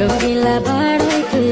রঙিলা বাড়াই তুই